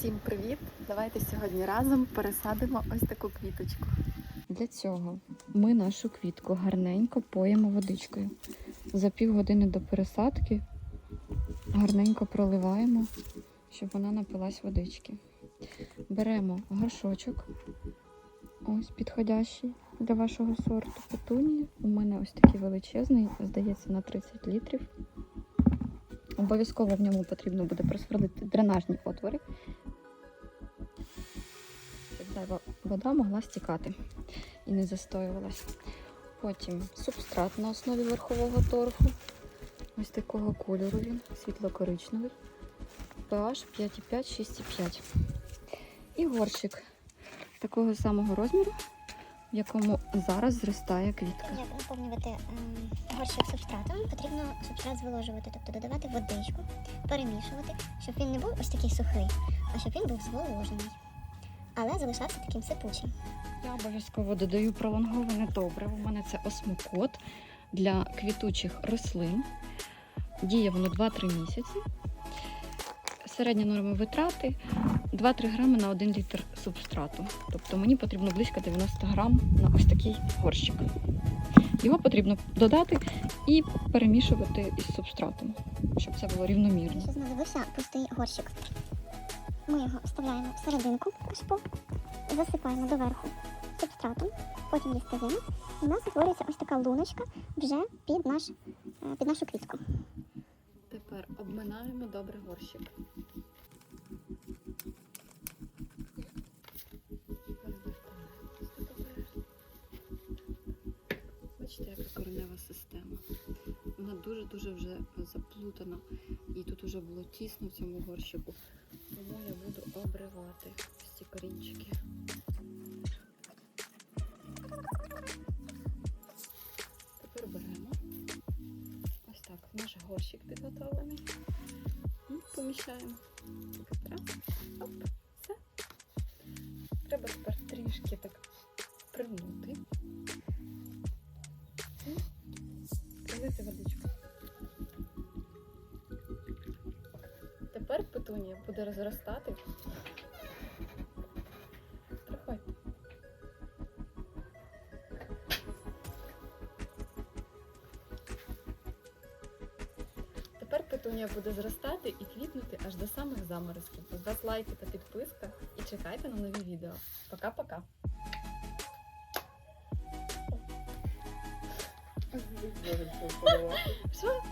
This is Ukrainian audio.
Всім привіт! Давайте сьогодні разом пересадимо ось таку квіточку. Для цього ми нашу квітку гарненько поїмо водичкою. За півгодини до пересадки гарненько проливаємо, щоб вона напилась водички. Беремо горшочок, ось підходящий для вашого сорту петунії. У мене ось такий величезний, здається, на 30 літрів. Обов'язково в ньому потрібно буде просверлити дренажні отвори, зайва вода могла стікати і не застоювалась. Потім субстрат на основі верхового торфу. Ось такого кольору він, світло-коричневий. pH 5,5, 6,5. І горщик такого самого розміру, в якому зараз зростає квітка. Як наповнювати ем, горщик субстратом, потрібно субстрат зволожувати, тобто додавати водичку, перемішувати, щоб він не був ось такий сухий, а щоб він був зволожений. Але залишався таким сипучим. Я обов'язково додаю пролонговане добриво. У мене це осмокот для квітучих рослин. Діє воно 2-3 місяці. Середня норма витрати 2-3 грами на 1 літр субстрату. Тобто мені потрібно близько 90 грам на ось такий горщик. Його потрібно додати і перемішувати із субстратом, щоб це було рівномірно. Що знадобився пустий горщик. Ми його вставляємо всерединку кашпо, засипаємо доверху субстратом, потім дістаємо. І у нас утворюється ось така луночка вже під, наш, е, під нашу квітку. Тепер обминаємо добре горщик. Бачите, яка коренева система. Вона дуже-дуже вже заплутана. І тут вже було тісно в цьому горщику. Тому я буду обривати ці корінчики. Тепер беремо. Ось так, наш горщик підготовлений. І поміщаємо. Раз, оп, пролити водичку. Тепер петунія буде розростати. Тепер петунія буде зростати і квітнути аж до самих заморозків. З лайки та підписка і чекайте на нові відео. Пока-пока! Що?